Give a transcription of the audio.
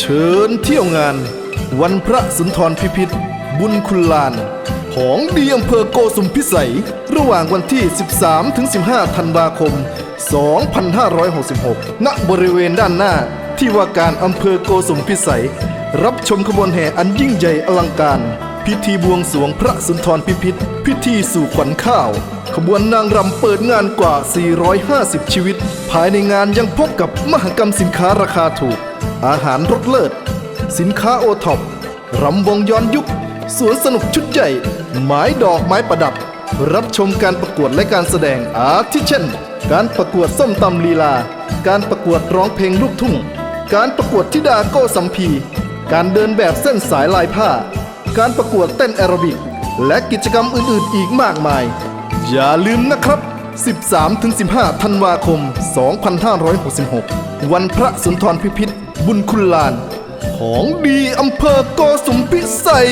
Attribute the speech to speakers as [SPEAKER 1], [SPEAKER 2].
[SPEAKER 1] เชิญเที่ยวงาน วันพระสุนทรพิพิธ บุญคุณลาน ของดีอำเภอโกสุมพิสัย ระหว่างวันที่ 13 ถึง 15 ธันวาคม 2566 ณ บริเวณด้านหน้าที่ว่าการอำเภอโกสุมพิสัย รับชมขบวนแห่อันยิ่งใหญ่อลังการ พิธีบวงสรวงพระสุนทรพิพิธ พิธีสู่ขวัญข้าว ขบวนนางรำเปิดงานกว่า 450 ชีวิต ภายในงานยังพบกับมหกรรมสินค้าราคาถูก อาหารรสเลิศ สินค้าโอท็อปรำวงย้อนยุคสวนสนุกชุดใหญ่ ไม้ดอกไม้ประดับ รับชมการประกวดและการแสดงอาทิเช่น การประกวดส้มตำลีลา การประกวดร้องเพลงลูกทุ่ง การประกวดธิดาโก้สัมพี การเดินแบบเส้นสายลายผ้า การประกวดเต้นแอโรบิก และกิจกรรมอื่นๆ อีกมากมาย อย่าลืมนะครับ 13-15 ธันวาคม 2566 วันพระสุนทรพิพิธ บุญคุณลาน ของดีอำเภอโกสุมพิสัย